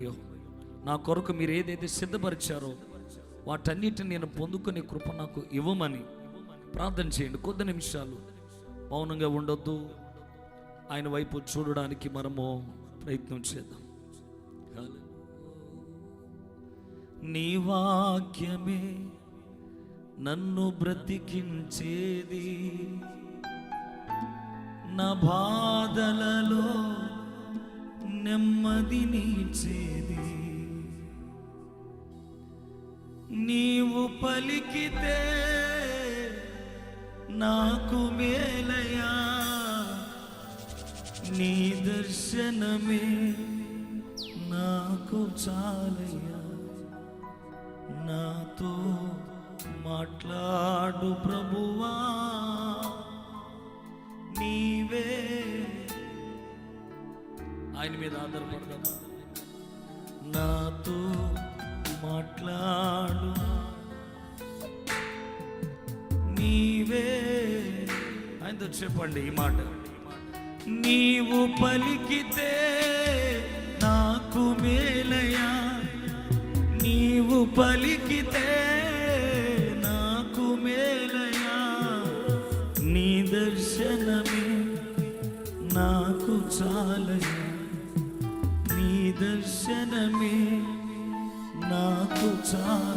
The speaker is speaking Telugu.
అయ్యో నా కొరకు మీరు ఏదైతే సిద్ధపరిచారో వాటన్నిటిని నేను పొందుకునే కృప నాకు ఇవ్వమని ప్రార్థన చేయండి. కొద్ది నిమిషాలు మౌనంగా ఉండొద్దు. ఆయన వైపు చూడడానికి మనము ప్రయత్నం చేద్దాం. నీ వాక్యమే నన్ను బ్రతికించేది. నా బాధలలో నెమ్మదినిచ్చేది నీవు పలికితే నాకు మేలయా? నీ దర్శనమే నాకు చాలయా నాతో మాట్లాడు ప్రభువా. ఆయన మీద ఆధారపడదామా నాతో మాట్లాడు. నీవే ఆయనతో చెప్పండి ఈ మాట. నీవు పలికితే నాకు మేలయా నీవు పలికితే నాకు మేలయా నీ దర్శనమే నాకు చాలయా దర్శనమే నాకు చాలా.